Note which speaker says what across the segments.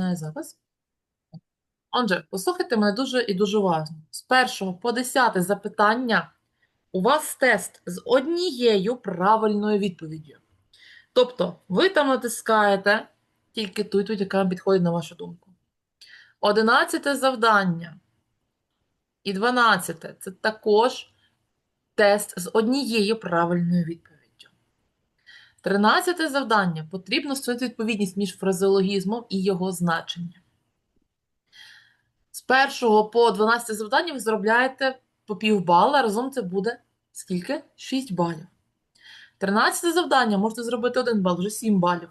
Speaker 1: починаю запис. Отже, послухайте мене дуже і дуже уважно. З першого по десяте запитання у вас тест з однією правильною відповіддю. Тобто, ви там натискаєте тільки ту ту, яка підходить на вашу думку. Одинадцяте завдання і дванадцяте це також тест з однією правильною відповіддю. Тринадцяте завдання потрібно створити відповідність між фразеологізмом і його значенням. З першого по 12 завдання ви заробляєте по півбала, разом це буде скільки? 6 балів. 13 завдання можете зробити 1 бал, вже 7 балів.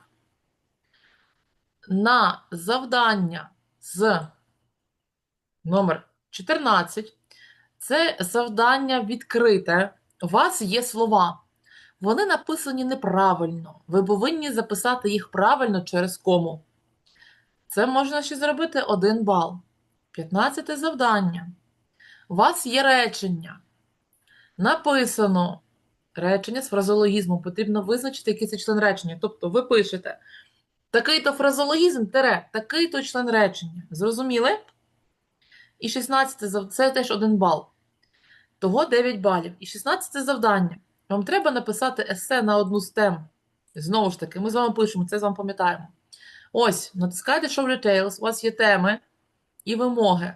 Speaker 1: На завдання з номер 14 це завдання відкрите. У вас є слова. Вони написані неправильно. Ви повинні записати їх правильно через кому. Це можна ще зробити 1 бал. 15 завдання. У вас є речення. Написано речення з фразеологізмом. Потрібно визначити, який це член речення. Тобто ви пишете такий-то фразеологізм, тере, такий-то член речення. Зрозуміли? І 16 зав... це теж 1 бал. Того 9 балів. І 16 завдання. Вам треба написати есе на одну з тем. Знову ж таки, ми з вами пишемо, це з вами пам'ятаємо. Ось, натискайте Show Details, у вас є теми і вимоги.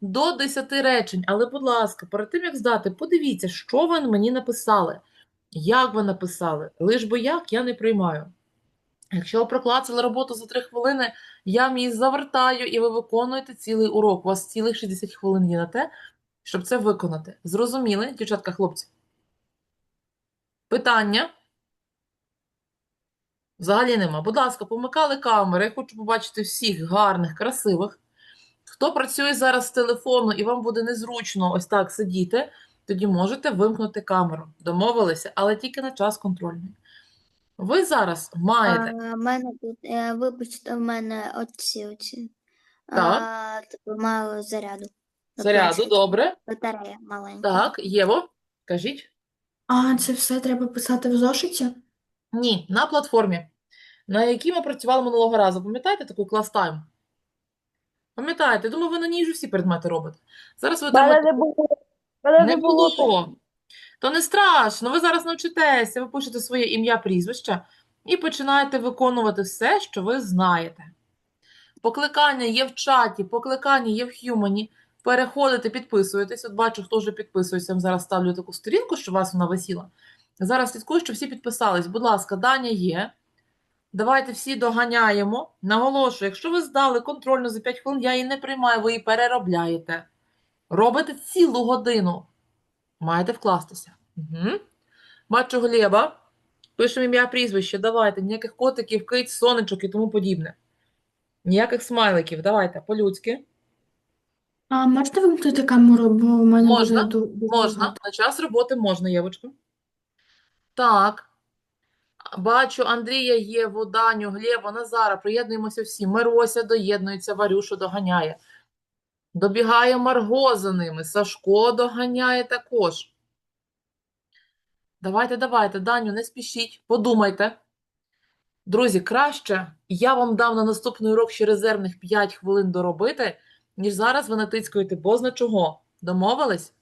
Speaker 1: До 10 речень, але, будь ласка, перед тим, як здати, подивіться, що ви мені написали, як ви написали. Лиш бо як, я не приймаю. Якщо ви проклацали роботу за 3 хвилини, я її завертаю, і ви виконуєте цілий урок. У вас цілих 60 хвилин є на те, щоб це виконати. Зрозуміли, дівчатка, хлопці? Питання? Взагалі нема. Будь ласка, помикали камери. Я хочу побачити всіх гарних, красивих. Хто працює зараз з телефону і вам буде незручно ось так сидіти, тоді можете вимкнути камеру. Домовилися, але тільки на час контрольний. Ви зараз маєте.
Speaker 2: А, в мене тут, е, вибачте, в мене оці оці.
Speaker 1: Так.
Speaker 2: А, типу, мало заряду.
Speaker 1: Заряду, добре.
Speaker 2: Батарея маленька.
Speaker 1: Так, Єво, кажіть.
Speaker 3: А це все треба писати в зошиті?
Speaker 1: Ні, на платформі, на якій ми працювали минулого разу. Пам'ятаєте таку клас тайм? Пам'ятаєте? Думаю, ви на ній вже всі предмети робите. Зараз ви
Speaker 4: Мене
Speaker 1: отримаєте
Speaker 4: не було. Мене
Speaker 1: Не
Speaker 4: не було.
Speaker 1: було. То не страшно, ви зараз навчитеся, ви пишете своє ім'я, прізвище і починаєте виконувати все, що ви знаєте. Покликання є в чаті, покликання є в Х'юмані. Переходите, підписуєтесь. От бачу, хто вже підписується. Зараз ставлю таку сторінку, що у вас вона висіла. Зараз слідкую, що всі підписались. Будь ласка, Даня є. Давайте всі доганяємо. Наголошую, якщо ви здали контрольну за 5 хвилин, я її не приймаю, ви її переробляєте. Робите цілу годину. Маєте вкластися. Угу. Бачу Глеба. Пишемо ім'я, прізвище. Давайте. Ніяких котиків, киць, сонечок і тому подібне. Ніяких смайликів. Давайте, по-людськи.
Speaker 3: А можете вимкнути камеру, бо в мене
Speaker 1: Можна,
Speaker 3: ду- дуже
Speaker 1: Можна.
Speaker 3: багато.
Speaker 1: На час роботи можна, Євочка. Так. Бачу Андрія, Єву, Даню, Глеба, Назара. Приєднуємося всі. Мирося доєднується, Варюшу доганяє. Добігає Марго за ними. Сашко доганяє також. Давайте, давайте, Даню, не спішіть, подумайте. Друзі, краще я вам дам на наступний урок ще резервних 5 хвилин доробити, ніж зараз ви натискуєте бозна чого. Домовились?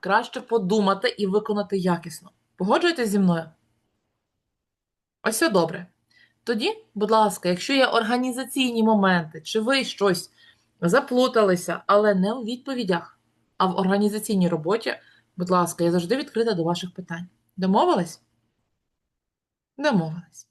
Speaker 1: Краще подумати і виконати якісно. Погоджуєтесь зі мною? Ось все добре. Тоді, будь ласка, якщо є організаційні моменти, чи ви щось заплуталися, але не у відповідях, а в організаційній роботі, будь ласка, я завжди відкрита до ваших питань. Домовились? Домовились.